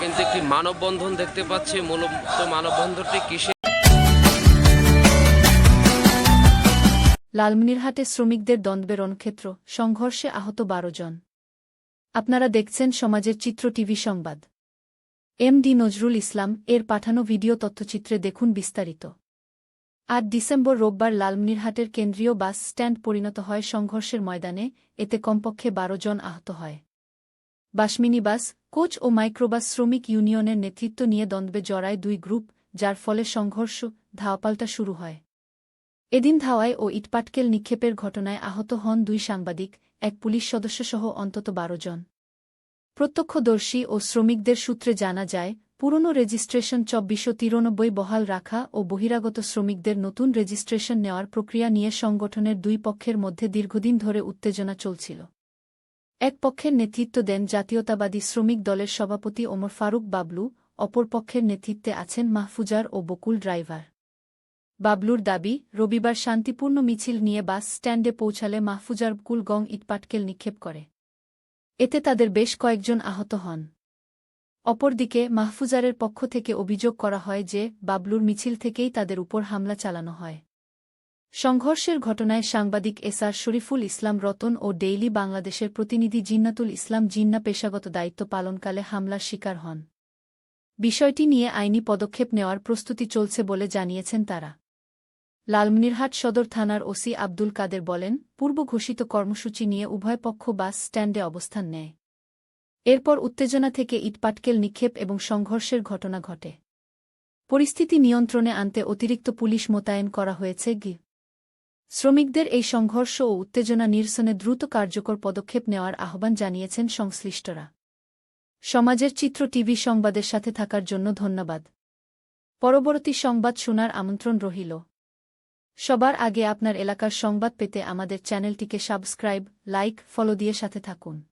কিন্তু একটি মানববন্ধন দেখতে পাচ্ছি, মূলত মানববন্ধনটি কিসে লালমনিরহাটে শ্রমিকদের দ্বন্দ্বের রণক্ষেত্র সংঘর্ষে আহত বারো জন। আপনারা দেখছেন সমাজের চিত্র টিভি সংবাদ। এম ডি নজরুল ইসলাম এর পাঠানো ভিডিও তথ্যচিত্রে দেখুন বিস্তারিত। আট ডিসেম্বর রোববার লালমনিরহাটের কেন্দ্রীয় বাস স্ট্যান্ড পরিণত হয় সংঘর্ষের ময়দানে, এতে কমপক্ষে বারো জন আহত হয়। বাসমিনি বাস কোচ ও মাইক্রোবাস শ্রমিক ইউনিয়নের নেতৃত্ব নিয়ে দ্বন্দ্বে জড়ায় দুই গ্রুপ, যার ফলে সংঘর্ষ, ধাওয়াপাল্টা শুরু হয়। এদিন ধাওয়ায় ও ইটপাটকেল নিক্ষেপের ঘটনায় আহত হন দুই সাংবাদিক, এক পুলিশ সদস্যসহ অন্তত বারো জন। প্রত্যক্ষদর্শী ও শ্রমিকদের সূত্রে জানা যায়, পুরনো রেজিস্ট্রেশন চব্বিশশো তিরানব্বই বহাল রাখা ও বহিরাগত শ্রমিকদের নতুন রেজিস্ট্রেশন নেওয়ার প্রক্রিয়া নিয়ে সংগঠনের দুই পক্ষের মধ্যে দীর্ঘদিন ধরে উত্তেজনা চলছিল। এক পক্ষের নেতৃত্ব দেন জাতীয়তাবাদী শ্রমিক দলের সভাপতি ওমর ফারুক বাবলু, অপর পক্ষের নেতৃত্বে আছেন মাহফুজার ও বকুল ড্রাইভার। বাবলুর দাবি, রবিবার শান্তিপূর্ণ মিছিল নিয়ে বাস স্ট্যান্ডে পৌঁছালে মাহফুজার কুলগং ইটপাটকেল নিক্ষেপ করে। এতে তাদের বেশ কয়েকজন আহত হন। অপরদিকে, মাহফুজারের পক্ষ থেকে অভিযোগ করা হয় যে, বাবলুর মিছিল থেকেই তাদের উপর হামলা চালানো হয়। সংঘর্ষের ঘটনায় সাংবাদিক এসআর শরীফুল ইসলাম রতন ও ডেইলি বাংলাদেশের প্রতিনিধি জিন্নাতুল ইসলাম জিন্না পেশাগত দায়িত্ব পালনকালে হামলার শিকার হন। বিষয়টি নিয়ে আইনি পদক্ষেপ নেওয়ার প্রস্তুতি চলছে বলে জানিয়েছেন তারা। লালমনিরহাট সদর থানার ওসি আব্দুল কাদের বলেন, পূর্ব ঘোষিত কর্মসূচি নিয়ে উভয় পক্ষ বাস স্ট্যান্ডে অবস্থান নেয়। এরপর উত্তেজনা থেকে ইটপাটকেল নিক্ষেপ এবং সংঘর্ষের ঘটনা ঘটে। পরিস্থিতি নিয়ন্ত্রণে আনতে অতিরিক্ত পুলিশ মোতায়েন করা হয়েছে গি শ্রমিকদের এই সংঘর্ষ ও উত্তেজনা নিরসনে দ্রুত কার্যকর পদক্ষেপ নেওয়ার আহ্বান জানিয়েছেন সংশ্লিষ্টরা। সমাজের চিত্র টিভি সংবাদের সাথে থাকার জন্য ধন্যবাদ। পরবর্তী সংবাদ শোনার আমন্ত্রণ রহিল সবার আগে আপনার এলাকার সংবাদ পেতে আমাদের চ্যানেলটিকে সাবস্ক্রাইব, লাইক, ফলো দিয়ে সাথে থাকুন।